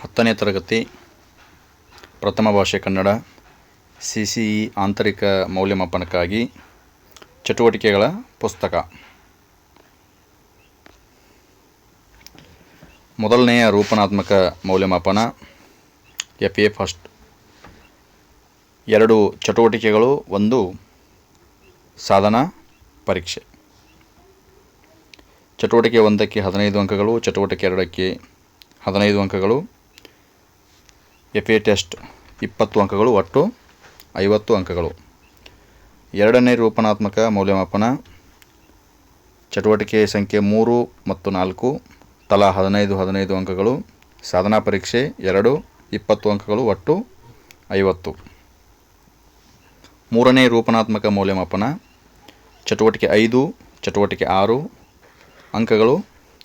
ಹತ್ತನೇ ತರಗತಿ ಪ್ರಥಮ ಭಾಷೆ ಕನ್ನಡ, ಸಿ ಸಿ ಇ ಆಂತರಿಕ ಮೌಲ್ಯಮಾಪನಕ್ಕಾಗಿ ಚಟುವಟಿಕೆಗಳ ಪುಸ್ತಕ. ಮೊದಲನೆಯ ರೂಪನಾತ್ಮಕ ಮೌಲ್ಯಮಾಪನ, ಎಫ್ ಎ ಫಸ್ಟ್. ಎರಡು ಚಟುವಟಿಕೆಗಳು, ಒಂದು ಸಾಧನ ಪರೀಕ್ಷೆ. ಚಟುವಟಿಕೆ ಒಂದಕ್ಕೆ ಹದಿನೈದು ಅಂಕಗಳು, ಚಟುವಟಿಕೆ ಎರಡಕ್ಕೆ ಹದಿನೈದು ಅಂಕಗಳು ಎಫ್ ಎ ಟೆಸ್ಟ್ ಇಪ್ಪತ್ತು ಅಂಕಗಳು ಒಟ್ಟು ಐವತ್ತು ಅಂಕಗಳು. ಎರಡನೇ ರೂಪನಾತ್ಮಕ ಮೌಲ್ಯಮಾಪನ. ಚಟುವಟಿಕೆ ಸಂಖ್ಯೆ ಮೂರು ಮತ್ತು ನಾಲ್ಕು, ತಲಾ ಹದಿನೈದು ಹದಿನೈದು ಅಂಕಗಳು. ಸಾಧನಾ ಪರೀಕ್ಷೆ ಎರಡು, ಇಪ್ಪತ್ತು ಅಂಕಗಳು ಒಟ್ಟು ಐವತ್ತು. ಮೂರನೇ ರೂಪನಾತ್ಮಕ ಮೌಲ್ಯಮಾಪನ. ಚಟುವಟಿಕೆ ಐದು, ಚಟುವಟಿಕೆ ಆರು, ಅಂಕಗಳು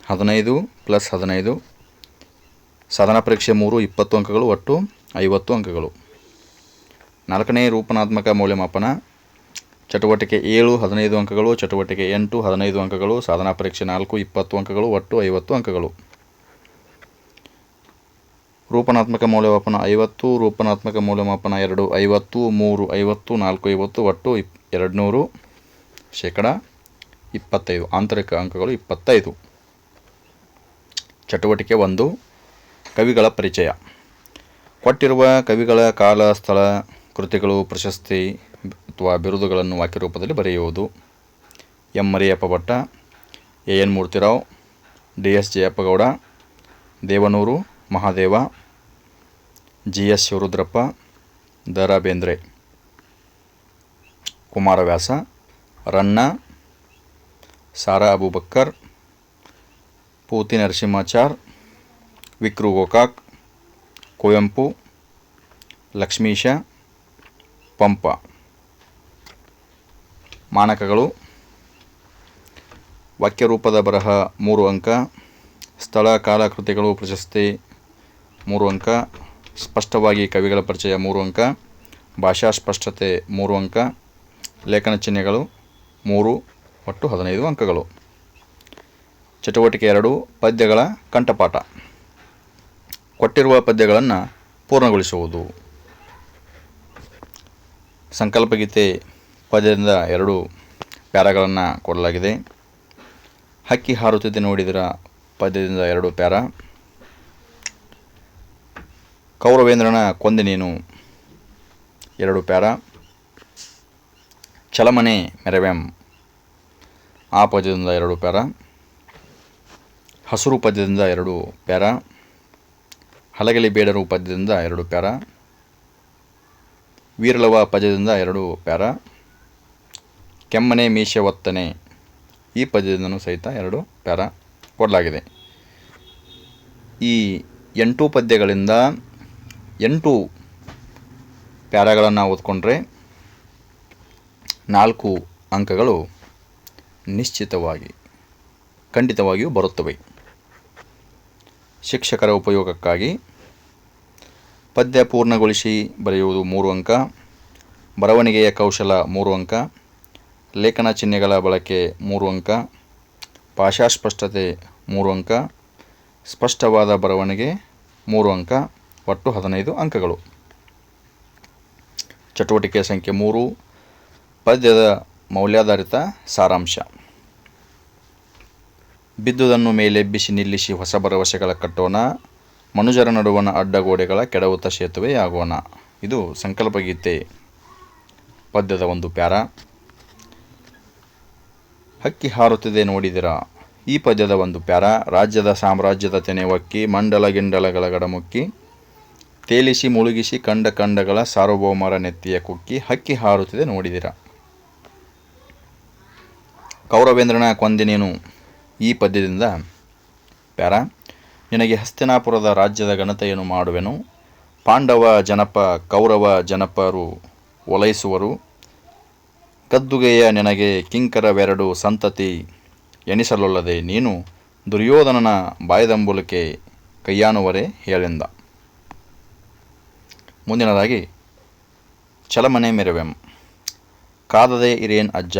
ಹದಿನೈದು ಪ್ಲಸ್ ಹದಿನೈದು ಸಾಧನಾ ಪರೀಕ್ಷೆ ಮೂರು, ಇಪ್ಪತ್ತು ಅಂಕಗಳು, ಒಟ್ಟು ಐವತ್ತು ಅಂಕಗಳು. ನಾಲ್ಕನೇ ರೂಪನಾತ್ಮಕ ಮೌಲ್ಯಮಾಪನ. ಚಟುವಟಿಕೆ ಏಳು, ಹದಿನೈದು ಅಂಕಗಳು, ಚಟುವಟಿಕೆ ಎಂಟು, ಹದಿನೈದು ಅಂಕಗಳು, ಸಾಧನಾ ಪರೀಕ್ಷೆ ನಾಲ್ಕು, ಇಪ್ಪತ್ತು ಅಂಕಗಳು, ಒಟ್ಟು ಐವತ್ತು ಅಂಕಗಳು. ರೂಪನಾತ್ಮಕ ಮೌಲ್ಯಮಾಪನ ಐವತ್ತು, ರೂಪನಾತ್ಮಕ ಮೌಲ್ಯಮಾಪನ ಎರಡು, ಐವತ್ತು, ಮೂರು, ಐವತ್ತು, ನಾಲ್ಕು, ಐವತ್ತು, ಒಟ್ಟು ಇಪ್ ಎರಡು ನೂರು ಶೇಕಡ ಇಪ್ಪತ್ತೈದು, ಆಂತರಿಕ ಅಂಕಗಳು ಇಪ್ಪತ್ತೈದು. ಚಟುವಟಿಕೆ ಒಂದು ಕವಿಗಳ ಪರಿಚಯ. ಕೊಟ್ಟಿರುವ ಕವಿಗಳ ಕಾಲ, ಸ್ಥಳ, ಕೃತಿಗಳು, ಪ್ರಶಸ್ತಿ ಅಥವಾ ಬಿರುದುಗಳನ್ನು ವಾಕ್ಯರೂಪದಲ್ಲಿ ಬರೆಯುವುದು. M. Mariyappa Bhatta, A. N. Murthy Rao, D. S. Jayappa Gowda, Devanuru, Mahadeva, G. S. Shivarudrappa the ರಾ ಬೇಂದ್ರೆ ಕುಮಾರವ್ಯಾಸ, ರನ್ನ, ಸಾರಾ ಅಬೂಬಕ್ಕರ್, ಪೂತಿ ನರಸಿಂಹಾಚಾರ್ ವಿಕ್ರು ಗೋಕಾಕ್ ಕುವೆಂಪು, ಲಕ್ಷ್ಮೀಶ, ಪಂಪ. ಮಾನಕಗಳು. ವಾಕ್ಯರೂಪದ ಬರಹ ಮೂರು ಅಂಕ. ಸ್ಥಳ ಕಾಲ ಕೃತಿಗಳು ಪ್ರಶಸ್ತಿ ಮೂರು ಅಂಕ. ಸ್ಪಷ್ಟವಾಗಿ ಕವಿಗಳ ಪರಿಚಯ ಮೂರು ಅಂಕ. ಭಾಷಾ ಸ್ಪಷ್ಟತೆ ಮೂರು ಅಂಕ. ಲೇಖನ ಚಿಹ್ನೆಗಳು ಮೂರು, ಒಟ್ಟು ಹದಿನೈದು ಅಂಕಗಳು. ಚಟುವಟಿಕೆ ಎರಡು, ಪದ್ಯಗಳ ಕಂಠಪಾಠ. ಕೊಟ್ಟಿರುವ ಪದ್ಯಗಳನ್ನು ಪೂರ್ಣಗೊಳಿಸುವುದು. ಸಂಕಲ್ಪಗೀತೆ ಪದ್ಯದಿಂದ ಎರಡು ಪ್ಯಾರಾಗಳನ್ನು ಕೊಡಲಾಗಿದೆ. ಹಕ್ಕಿ ಹಾರುತ್ತಿದ್ದೆ ನೋಡಿದರ ಪದ್ಯದಿಂದ ಎರಡು ಪ್ಯಾರ. ಕೌರವೇಂದ್ರನ ಕೊಂದೆ ನೀನು ಎರಡು ಪ್ಯಾರ. ಚಲಮನೆ ಮೆರವೆಂ ಆ ಪದ್ಯದಿಂದ ಎರಡು ಪ್ಯಾರ. ಹಸಿರು ಪದ್ಯದಿಂದ ಎರಡು ಪ್ಯಾರ. ಹಲಗಲಿ ಬೇಡರು ಪದ್ಯದಿಂದ ಎರಡು ಪ್ಯಾರ. ವೀರಲವ ಪದ್ಯದಿಂದ ಎರಡು ಪ್ಯಾರ. ಕೆಮ್ಮನೆ ಮೀಶೆ ಒತ್ತನೆ ಈ ಪದ್ಯದಿಂದನೂ ಸಹಿತ ಎರಡು ಪ್ಯಾರ ಕೊಡಲಾಗಿದೆ. ಈ ಎಂಟು ಪದ್ಯಗಳಿಂದ ಎಂಟು ಪ್ಯಾರಾಗಳನ್ನು ಓದ್ಕೊಂಡ್ರೆ ನಾಲ್ಕು ಅಂಕಗಳು ನಿಶ್ಚಿತವಾಗಿ ಖಂಡಿತವಾಗಿಯೂ ಬರುತ್ತವೆ. ಶಿಕ್ಷಕರ ಉಪಯೋಗಕ್ಕಾಗಿ ಪದ್ಯ ಪೂರ್ಣಗೊಳಿಸಿ ಬರೆಯುವುದು ಮೂರು ಅಂಕ, ಬರವಣಿಗೆಯ ಕೌಶಲ ಮೂರು ಅಂಕ, ಲೇಖನ ಚಿಹ್ನೆಗಳ ಬಳಕೆ ಮೂರು ಅಂಕ, ಭಾಷಾಸ್ಪಷ್ಟತೆ ಮೂರು ಅಂಕ, ಸ್ಪಷ್ಟವಾದ ಬರವಣಿಗೆ ಮೂರು ಅಂಕ, ಒಟ್ಟು ಹದಿನೈದು ಅಂಕಗಳು. ಚಟುವಟಿಕೆ ಸಂಖ್ಯೆ ಮೂರು, ಪದ್ಯದ ಮೌಲ್ಯಾಧಾರಿತ ಸಾರಾಂಶ. ಬಿದ್ದುದನ್ನು ಮೇಲೆಬ್ಬಿಸಿ ನಿಲ್ಲಿಸಿ ಹೊಸ ಭರವಸೆಗಳ ಕಟ್ಟೋಣ. ಮನುಜರ ನಡುವಣ ಅಡ್ಡಗೋಡೆಗಳ ಕೆಡವುತ ಸೇತುವೆಯಾಗೋಣ ಇದು ಸಂಕಲ್ಪಗೀತೆ ಪದ್ಯದ ಒಂದು ಪ್ಯಾರ. ಹಕ್ಕಿ ಹಾರುತ್ತಿದೆ ನೋಡಿದಿರ? ಈ ಪದ್ಯದ ಒಂದು ಪ್ಯಾರ. ರಾಜ್ಯದ ಸಾಮ್ರಾಜ್ಯದ ತೆನೆವಕ್ಕಿ ಮಂಡಲ ಗಿಂಡಲಗಳ ಗಡಮುಕ್ಕಿ. ತೇಲಿಸಿ ಮುಳುಗಿಸಿ ಕಂಡ ಕಂಡಗಳ ಸಾರ್ವಭೌಮರ ನೆತ್ತಿಯ ಕುಕ್ಕಿ ಹಕ್ಕಿ ಹಾರುತ್ತಿದೆ ನೋಡಿದಿರ? ಕೌರವೇಂದ್ರನ ಕೊಂದಿನೇನು ಈ ಪದ್ಯದಿಂದ, ಪ್ಯಾರ, ನಿನಗೆ ಹಸ್ತಿನಾಪುರದ ರಾಜ್ಯದ ಘನತೆಯನ್ನು ಮಾಡುವೆನು. ಪಾಂಡವ ಜನಪ, ಕೌರವ ಜನಪರು ಒಲೈಸುವರು. ಕದ್ದುಗೆಯ ನಿನಗೆ ಕಿಂಕರವೆರಡು ಸಂತತಿ ಎನಿಸಲೊಲ್ಲದೆ ನೀನು ದುರ್ಯೋಧನನ ಬಾಯದಂಬುಲಕ್ಕೆ ಕೈಯಾನುವರೆ ಹೇಳಿಂದ. ಮುಂದಿನದಾಗಿ, ಚಲಮನೆ ಮೆರವೆಂ. ಕಾದದೆ ಇರೇನ್ ಅಜ್ಜ.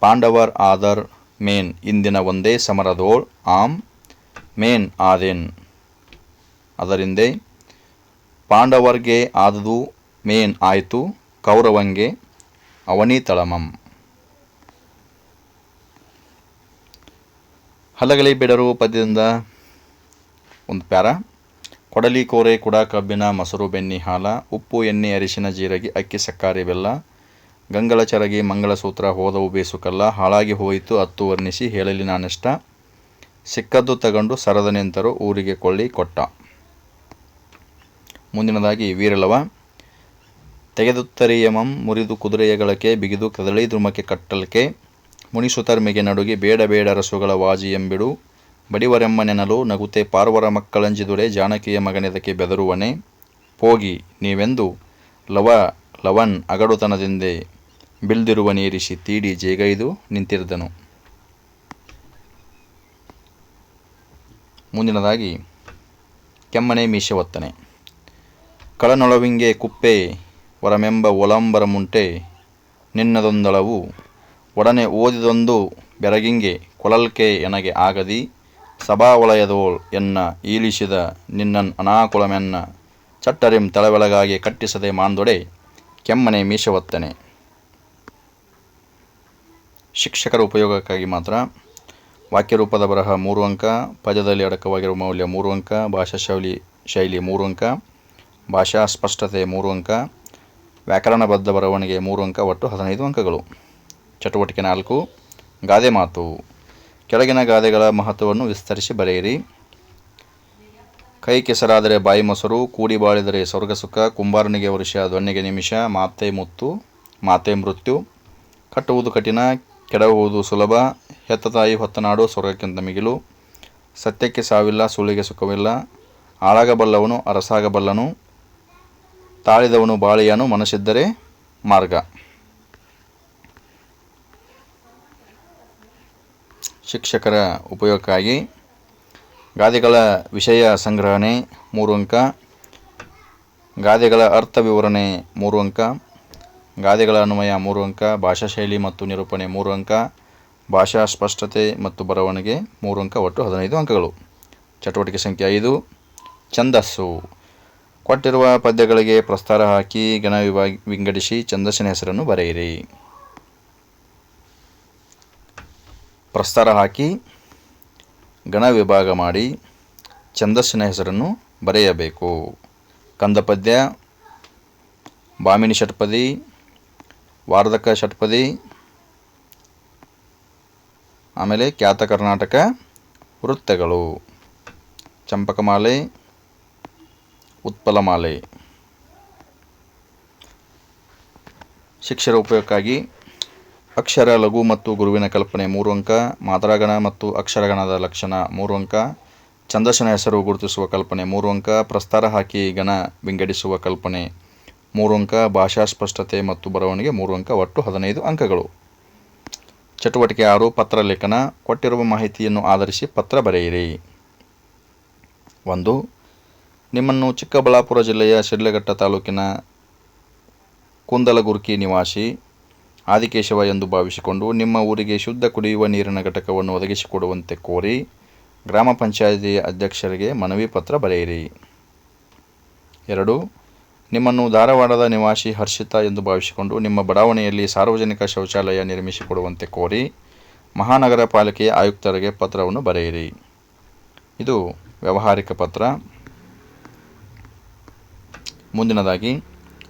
ಪಾಂಡವರ್ ಆದರ್ ಮೇನ್, ಇಂದಿನ ಒಂದೇ ಸಮರದೋಳ್, ಆಮ್, ಮೇನ್ ಆದೇನ್. ಅದರಿಂದೇ, ಪಾಂಡವರ್ಗೆ ಆದದು ಮೇನ್ ಆಯಿತು, ಕೌರವಂಗೆ ಅವನೀತಳಮಂ ಹಲಗಲಿ ಬಿಡರು ಪದ್ಯದಿಂದ ಒಂದು ಪ್ಯಾರ. ಕೊಡಲಿ ಕೋರೆ ಕುಡ ಕಬ್ಬಿನ ಮೊಸರು ಬೆಣ್ಣಿ ಹಾಲ, ಉಪ್ಪು ಎಣ್ಣೆ ಅರಿಶಿನ ಜೀರಿಗೆ, ಅಕ್ಕಿ, ಸಕ್ಕರೆ, ಬೆಲ್ಲ ಗಂಗಳ ಚರಗಿ ಮಂಗಳಸೂತ್ರ ಹೋದವು ಬೇಸುಕಲ್ಲ, ಹಾಳಾಗಿ ಹೋಯಿತು ಹತ್ತು ವರ್ಣಿಸಿ ಹೇಳಲಿ ನಾನಿಷ್ಟ? ಸಿಕ್ಕದ್ದು ತಗೊಂಡು ಸರದ ನಿಂತರು ಊರಿಗೆ ಕೊಳ್ಳಿ ಕೊಟ್ಟ. ಮುಂದಿನದಾಗಿ, ವೀರಲವ, ತೆಗೆದುತ್ತರಿಯಮಂ ಮುರಿದು ಕುದುರೆಯ ಗಳಕ್ಕೆ ಬಿಗಿದು ಕದಳಿ ದ್ರುಮಕ್ಕೆ ಕಟ್ಟಲ್ಕೆ, ಮುನಿಸುತರ್ಮಿಗೆ ನಡುಗಿ ಬೇಡ ಬೇಡ ರಸುಗಳ ವಾಜಿ ಎಂಬಿಡು, ಬಡಿವರೆಮ್ಮ ನೆನಲು ನಗುತೆ ಪಾರ್ವರ ಮಕ್ಕಳಂಜಿದುರೆ ಜಾನಕಿಯ ಮಗನೆದಕ್ಕೆ ಬೆದರುವನೆ ಹೋಗಿ ನೀವೆಂದು? ಲವ, ಲವನ್, ಅಗಡುತನದಿಂದೆ ಬಿಲ್ದಿರುವ ನೀರಿಸಿ ತೀಡಿ ಜೇಗೈದು ನಿಂತಿರ್ದನು. ಮುಂದಿನದಾಗಿ, ಕೆಮ್ಮನೆ ಮೀಸೆ ಒತ್ತನೆ. ಕಳನೊಳವಿಂಗೆ ಕುಪ್ಪೆ, ವರಮೆಂಬ ಒಲಂಬರ ಮುಂಟೆ, ನಿನ್ನದೊಂದಳವು, ಒಡನೆ ಓದಿದೊಂದು ಬೆರಗಿಂಗೆ ಕೊಳಲ್ಕೆ ಎನಗೆ ಆಗದಿ ಸಭಾವಲಯದೋಳ್ ಎನ್ನ ಈಲಿಸಿದ ನಿನ್ನನ್ ಅನಾಕುಲಮೆನ್ನ ಚಟ್ಟರಿಂ ತಳವೆಳಗಾಗಿ ಕಟ್ಟಿಸದೆ ಮಾಂದೊಡೆ, ಕೆಮ್ಮನೆ ಮೀಸವತ್ತನೆ ಶಿಕ್ಷಕರ ಉಪಯೋಗಕ್ಕಾಗಿ ಮಾತ್ರ ವಾಕ್ಯರೂಪದ ಬರಹ ಮೂರು ಅಂಕ ಪದ್ಯದಲ್ಲಿ ಅಡಕವಾಗಿರುವ ಮೌಲ್ಯ ಮೂರು ಅಂಕ, ಭಾಷಾ ಶೈಲಿ ಶೈಲಿ ಮೂರು ಅಂಕ, ಭಾಷಾ ಸ್ಪಷ್ಟತೆ ಮೂರು ಅಂಕ, ವ್ಯಾಕರಣಬದ್ಧ ಬರವಣಿಗೆ ಮೂರು ಅಂಕ, ಒಟ್ಟು ಹದಿನೈದು ಅಂಕಗಳು. ಚಟುವಟಿಕೆ ನಾಲ್ಕು, ಗಾದೆ ಮಾತು. ಕೆಳಗಿನ ಗಾದೆಗಳ ಮಹತ್ವವನ್ನು ವಿಸ್ತರಿಸಿ ಬರೆಯಿರಿ. ಕೈ ಕೆಸರಾದರೆ ಬಾಯಿ ಮೊಸರು, ಕೂಡಿ ಬಾಳಿದರೆ ಸ್ವರ್ಗ ಸುಖ, ಕುಂಬಾರನಿಗೆ ವರ್ಷ ದೊನ್ನೆಗೆ ನಿಮಿಷ, ಮಾತೆ ಮುತ್ತು, ಮಾತೆ ಮೃತ್ಯು. ಕಟ್ಟುವುದು ಕಠಿಣ ಕೆಡವುವುದು ಸುಲಭ. ಹೆತ್ತ ತಾಯಿ ಹೊತ್ತನಾಡು ಸ್ವರ್ಗಕ್ಕಿಂತ ಮಿಗಿಲು. ಸತ್ಯಕ್ಕೆ ಸಾವಿಲ್ಲ ಸುಳಿಗೆ ಸುಖವಿಲ್ಲ. ಆಳಾಗಬಲ್ಲವನು ಅರಸಾಗಬಲ್ಲನು. ತಾಳಿದವನು ಬಾಳಿಯನು ಮನಸ್ಸಿದ್ದರೆ ಮಾರ್ಗ. ಶಿಕ್ಷಕರ ಉಪಯೋಗಕ್ಕಾಗಿ ಗಾದೆಗಳ ವಿಷಯ ಸಂಗ್ರಹಣೆ ಮೂರು ಅಂಕ. ಗಾದೆಗಳ ಅರ್ಥ ವಿವರಣೆ ಮೂರು ಅಂಕ. ಗಾದೆಗಳ ಅನ್ವಯ ಮೂರು ಅಂಕ ಭಾಷಾ ಶೈಲಿ ಮತ್ತು ನಿರೂಪಣೆ ಮೂರು ಅಂಕ, ಭಾಷಾ ಸ್ಪಷ್ಟತೆ ಮತ್ತು ಬರವಣಿಗೆ ಮೂರು ಅಂಕ, ಒಟ್ಟು ಹದಿನೈದು ಅಂಕಗಳು. ಚಟುವಟಿಕೆ ಸಂಖ್ಯೆ ಐದು, ಛಂದಸ್ಸು. ಕೊಟ್ಟಿರುವ ಪದ್ಯಗಳಿಗೆ ಪ್ರಸ್ತಾರ ಹಾಕಿ, ಗಣ ವಿಭಾಗ ವಿಂಗಡಿಸಿ ಛಂದಸ್ಸಿನ ಹೆಸರನ್ನು ಬರೆಯಿರಿ. ಪ್ರಸ್ತಾರ ಹಾಕಿ, ಗಣ ವಿಭಾಗ ಮಾಡಿ ಛಂದಸ್ಸಿನ ಹೆಸರನ್ನು ಬರೆಯಬೇಕು. ಕಂದಪದ್ಯ, ಬಾಮಿನಿ ಷಟ್ಪದಿ ವಾರ್ಧಕ ಷಟ್ಪದಿ, ಆಮೇಲೆ ಖ್ಯಾತ ಕರ್ನಾಟಕ ವೃತ್ತಗಳು, ಚಂಪಕಮಾಲೆ, ಉತ್ಪಲಮಾಲೆ. ಶಿಕ್ಷರ ಉಪಯೋಗಕ್ಕಾಗಿ ಅಕ್ಷರ, ಲಘು ಮತ್ತು ಗುರುವಿನ ಕಲ್ಪನೆ ಮೂರು ಅಂಕ, ಮಾತ್ರಾಗಣ ಮತ್ತು ಅಕ್ಷರಗಣದ ಲಕ್ಷಣ ಮೂರು ಅಂಕ, ಛಂದಸ್ಸಿನ ಹೆಸರು ಗುರುತಿಸುವ ಕಲ್ಪನೆ ಮೂರು ಅಂಕ, ಪ್ರಸ್ತಾರ ಹಾಕಿ ಗಣ ವಿಂಗಡಿಸುವ ಕಲ್ಪನೆ ಮೂರು ಅಂಕ ಭಾಷಾ ಸ್ಪಷ್ಟತೆ ಮತ್ತು ಬರವಣಿಗೆ ಮೂರು ಅಂಕ ಒಟ್ಟು ಹದಿನೈದು ಅಂಕಗಳು. ಚಟುವಟಿಕೆ ಆರು, ಪತ್ರ ಲೇಖನ, ಕೊಟ್ಟಿರುವ ಮಾಹಿತಿಯನ್ನು ಆಧರಿಸಿ ಪತ್ರ ಬರೆಯಿರಿ. ಒಂದು, ನಿಮ್ಮನ್ನು ಚಿಕ್ಕಬಳ್ಳಾಪುರ ಜಿಲ್ಲೆಯ ಶಿಡ್ಲಘಟ್ಟ ತಾಲೂಕಿನ ಕುಂದಲಗುರ್ಕಿ ನಿವಾಸಿ ಆದಿಕೇಶವ ಎಂದು ಭಾವಿಸಿಕೊಂಡು ನಿಮ್ಮ ಊರಿಗೆ ಶುದ್ಧ ಕುಡಿಯುವ ನೀರಿನ ಘಟಕವನ್ನು ಒದಗಿಸಿಕೊಡುವಂತೆ ಕೋರಿ ಗ್ರಾಮ ಪಂಚಾಯಿತಿ ಅಧ್ಯಕ್ಷರಿಗೆ ಮನವಿ ಪತ್ರ ಬರೆಯಿರಿ. ಎರಡು ನಿಮ್ಮನ್ನು ಧಾರವಾಡದ ನಿವಾಸಿ ಹರ್ಷಿತಾ ಎಂದು ಭಾವಿಸಿಕೊಂಡು ನಿಮ್ಮ ಬಡಾವಣೆಯಲ್ಲಿ ಸಾರ್ವಜನಿಕ ಶೌಚಾಲಯ ನಿರ್ಮಿಸಿಕೊಡುವಂತೆ ಕೋರಿ ಮಹಾನಗರ ಪಾಲಿಕೆಯ ಆಯುಕ್ತರಿಗೆ ಪತ್ರವನ್ನು ಬರೆಯಿರಿ. ಇದು ವ್ಯಾವಹಾರಿಕ ಪತ್ರ. ಮುಂದಿನದಾಗಿ,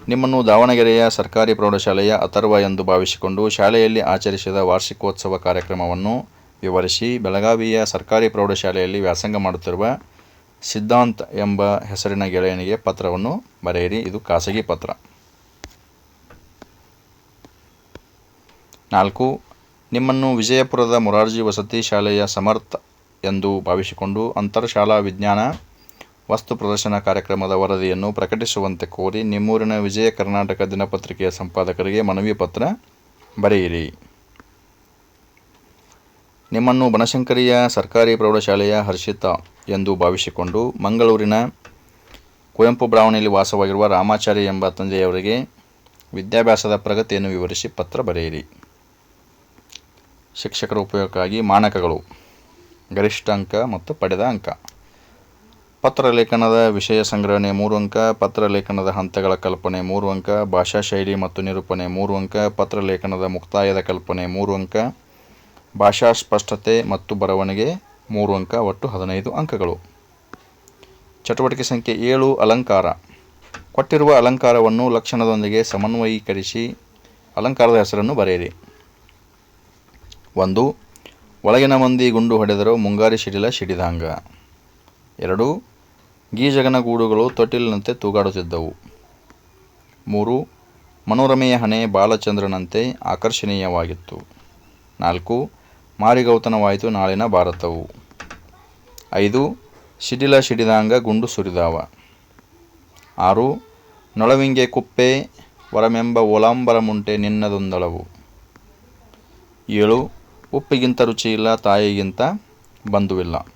ನಿಮ್ಮನ್ನು ದಾವಣಗೆರೆಯ ಸರ್ಕಾರಿ ಪ್ರೌಢಶಾಲೆಯ ಅಥರ್ವ ಎಂದು ಭಾವಿಸಿಕೊಂಡು ಶಾಲೆಯಲ್ಲಿ ಆಚರಿಸಿದ ವಾರ್ಷಿಕೋತ್ಸವ ಕಾರ್ಯಕ್ರಮವನ್ನು ವಿವರಿಸಿ ಬೆಳಗಾವಿಯ ಸರ್ಕಾರಿ ಪ್ರೌಢಶಾಲೆಯಲ್ಲಿ ವ್ಯಾಸಂಗ ಮಾಡುತ್ತಿರುವ ಸಿದ್ಧಾಂತ್ ಎಂಬ ಹೆಸರಿನ ಗೆಳೆಯನಿಗೆ ಪತ್ರವನ್ನು ಬರೆಯಿರಿ. ಇದು ಖಾಸಗಿ ಪತ್ರ. ನಾಲ್ಕು, ನಿಮ್ಮನ್ನು ವಿಜಯಪುರದ ಮೊರಾರ್ಜಿ ವಸತಿ ಶಾಲೆಯ ಸಮರ್ಥ ಎಂದು ಭಾವಿಸಿಕೊಂಡು ಅಂತರ್ಶಾಲಾ ವಿಜ್ಞಾನ ವಸ್ತು ಪ್ರದರ್ಶನ ಕಾರ್ಯಕ್ರಮದ ವರದಿಯನ್ನು ಪ್ರಕಟಿಸುವಂತೆ ಕೋರಿ ನಿಮ್ಮೂರಿನ ವಿಜಯ ಕರ್ನಾಟಕ ದಿನಪತ್ರಿಕೆಯ ಸಂಪಾದಕರಿಗೆ ಮನವಿ ಪತ್ರ ಬರೆಯಿರಿ. ನಿಮ್ಮನ್ನು ಬನಶಂಕರಿಯ ಸರ್ಕಾರಿ ಪ್ರೌಢಶಾಲೆಯ ಹರ್ಷಿತಾ ಎಂದು ಭಾವಿಸಿಕೊಂಡು ಮಂಗಳೂರಿನ ಕುವೆಂಪು ಬ್ರಾವಣಿಯಲ್ಲಿ ವಾಸವಾಗಿರುವ ರಾಮಾಚಾರಿ ಎಂಬ ತಂದೆಯವರಿಗೆ ವಿದ್ಯಾಭ್ಯಾಸದ ಪ್ರಗತಿಯನ್ನು ವಿವರಿಸಿ ಪತ್ರ ಬರೆಯಿರಿ. ಶಿಕ್ಷಕರ ಉಪಯೋಗಕ್ಕಾಗಿ ಮಾನಕಗಳು, ಗರಿಷ್ಠ ಅಂಕ ಮತ್ತು ಪಡೆದ ಅಂಕ. ಪತ್ರಲೇಖನದ ವಿಷಯ ಸಂಗ್ರಹಣೆ ಮೂರು ಅಂಕ ಪತ್ರಲೇಖನದ ಹಂತಗಳ ಕಲ್ಪನೆ ಮೂರು ಅಂಕ, ಭಾಷಾ ಶೈಲಿ ಮತ್ತು ನಿರೂಪಣೆ ಮೂರು ಅಂಕ ಪತ್ರಲೇಖನದ ಮುಕ್ತಾಯದ ಕಲ್ಪನೆ ಮೂರು ಅಂಕ, ಭಾಷಾ ಸ್ಪಷ್ಟತೆ ಮತ್ತು ಬರವಣಿಗೆ ಮೂರು ಅಂಕ, ಒಟ್ಟು ಹದಿನೈದು ಅಂಕಗಳು. ಚಟುವಟಿಕೆ ಸಂಖ್ಯೆ ಏಳು, ಅಲಂಕಾರ. ಕೊಟ್ಟಿರುವ ಅಲಂಕಾರವನ್ನು ಲಕ್ಷಣದೊಂದಿಗೆ ಸಮನ್ವಯೀಕರಿಸಿ ಅಲಂಕಾರದ ಹೆಸರನ್ನು ಬರೆಯಿರಿ. ಒಂದು, ಒಳಗಿನ ಮಂದಿ ಗುಂಡು ಹೊಡೆದರೂ ಮುಂಗಾರಿ ಸಿಡಿಲ ಸಿಡಿದಾಂಗ ಎರಡು ಗೀಜಗನ ಗೂಡುಗಳು ತೊಟ್ಟಿಲಿನಂತೆ ತೂಗಾಡುತ್ತಿದ್ದವು. ಮೂರು, ಮನೋರಮೆಯ ಹಣೆ ಬಾಲಚಂದ್ರನಂತೆ ಆಕರ್ಷಣೀಯವಾಗಿತ್ತು. ನಾಲ್ಕು, ಮಾರಿಗೌತನವಾಯಿತು ನಾಳಿನ ಭಾರತವು. ಐದು ಶಿಡಿಲ ಸಿಡಿದಾಂಗ ಗುಂಡು ಸುರಿದಾವ. ಆರು, ನೊಳವಿಂಗೆ ಕುಪ್ಪೆ, ವರಮೆಂಬ ಒಲಾಂಬರ ಮುಂಟೆ ನಿನ್ನದೊಂದಳವು. ಏಳು, ಉಪ್ಪಿಗಿಂತ ರುಚಿಯಿಲ್ಲ, ತಾಯಿಗಿಂತ ಬಂಧುವಿಲ್ಲ.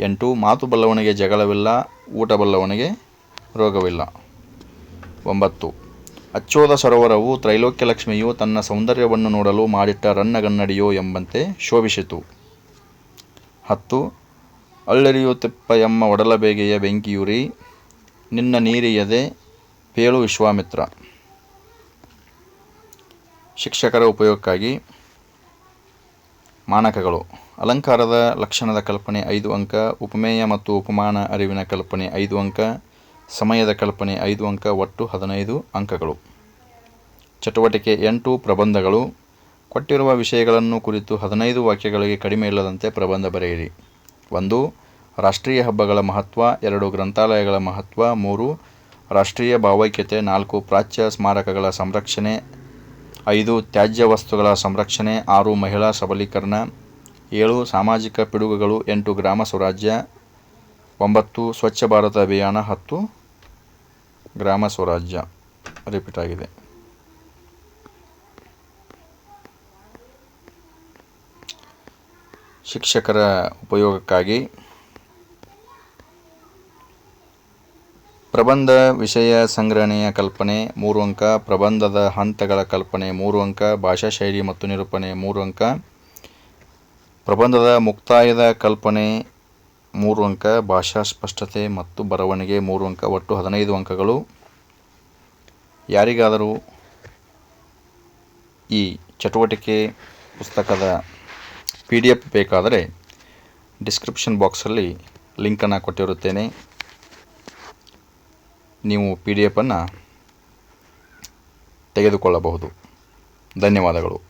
ಎಂಟು, ಮಾತು ಬಲ್ಲವನಿಗೆ ಜಗಳವಿಲ್ಲ, ಊಟ ಬಲ್ಲವನಿಗೆ ರೋಗವಿಲ್ಲ. ಒಂಬತ್ತು, ಅಚ್ಚೋದ ಸರೋವರವು ತ್ರೈಲೋಕ್ಯಲಕ್ಷ್ಮಿಯು ತನ್ನ ಸೌಂದರ್ಯವನ್ನು ನೋಡಲು ಮಾಡಿಟ್ಟ ರನ್ನಗನ್ನಡಿಯೋ ಎಂಬಂತೆ ಶೋಭಿಸಿತು. ಹತ್ತು ಅಳ್ಳೆರಿಯು ತೆಪ್ಪ ಎಮ್ಮ ಒಡಲಬೇಗೆಯ ಬೆಂಕಿಯುರಿ, ನಿನ್ನ ನೀರಿಯದೆ ಪೇಳು ವಿಶ್ವಾಮಿತ್ರ. ಶಿಕ್ಷಕರ ಉಪಯೋಗಕ್ಕಾಗಿ ಮಾನಕಗಳು. ಅಲಂಕಾರದ ಲಕ್ಷಣದ ಕಲ್ಪನೆ ಐದು ಅಂಕ, ಉಪಮೇಯ ಮತ್ತು ಉಪಮಾನ ಅರಿವಿನ ಕಲ್ಪನೆ ಐದು ಅಂಕ, ಸಮಯದ ಕಲ್ಪನೆ ಐದು ಅಂಕ, ಒಟ್ಟು ಹದಿನೈದು ಅಂಕಗಳು. ಚಟುವಟಿಕೆ ಎಂಟು, ಪ್ರಬಂಧಗಳು. ಕೊಟ್ಟಿರುವ ವಿಷಯಗಳನ್ನು ಕುರಿತು ಹದಿನೈದು ವಾಕ್ಯಗಳಿಗೆ ಕಡಿಮೆ ಇಲ್ಲದಂತೆ ಪ್ರಬಂಧ ಬರೆಯಿರಿ. ಒಂದು, ರಾಷ್ಟ್ರೀಯ ಹಬ್ಬಗಳ ಮಹತ್ವ, ಎರಡು, ಗ್ರಂಥಾಲಯಗಳ ಮಹತ್ವ, ಮೂರು, ರಾಷ್ಟ್ರೀಯ ಭಾವೈಕ್ಯತೆ, ನಾಲ್ಕು, ಪ್ರಾಚ್ಯ ಸ್ಮಾರಕಗಳ ಸಂರಕ್ಷಣೆ, ಐದು, ತ್ಯಾಜ್ಯ ವಸ್ತುಗಳ ಸಂರಕ್ಷಣೆ, ಆರು, ಮಹಿಳಾ ಸಬಲೀಕರಣ, ಏಳು, ಸಾಮಾಜಿಕ ಪಿಡುಗುಗಳು, ಎಂಟು, ಗ್ರಾಮ ಸ್ವರಾಜ್ಯ, ಒಂಬತ್ತು, ಸ್ವಚ್ಛ ಭಾರತ ಅಭಿಯಾನ, ಹತ್ತು, ಗ್ರಾಮ ಸ್ವರಾಜ್ಯ. ರಿಪೀಟ್ ಆಗಿದೆ. ಶಿಕ್ಷಕರ ಉಪಯೋಗಕ್ಕಾಗಿ ಪ್ರಬಂಧ ವಿಷಯ ಸಂಗ್ರಹಣೆಯ ಕಲ್ಪನೆ, ಮೂರು ಅಂಕ, ಪ್ರಬಂಧದ ಹಂತಗಳ ಕಲ್ಪನೆ, ಮೂರು ಅಂಕ, ಭಾಷಾ ಶೈಲಿ ಮತ್ತು ನಿರೂಪಣೆ, ಮೂರು ಅಂಕ, ಪ್ರಬಂಧದ ಮುಕ್ತಾಯದ ಕಲ್ಪನೆ, ಮೂರು ಅಂಕ, ಭಾಷಾ ಸ್ಪಷ್ಟತೆ ಮತ್ತು ಬರವಣಿಗೆ, ಮೂರು ಅಂಕ, ಒಟ್ಟು ಹದಿನೈದು ಅಂಕಗಳು. ಯಾರಿಗಾದರೂ ಈ ಚಟುವಟಿಕೆ ಪುಸ್ತಕದ ಪಿ ಡಿ ಎಫ್ ಬೇಕಾದರೆ ಡಿಸ್ಕ್ರಿಪ್ಷನ್ ಬಾಕ್ಸಲ್ಲಿ ಲಿಂಕನ್ನು ಕೊಟ್ಟಿರುತ್ತೇನೆ. ನೀವು ಪಿ ಡಿ ಎಫನ್ನು ತೆಗೆದುಕೊಳ್ಳಬಹುದು. ಧನ್ಯವಾದಗಳು.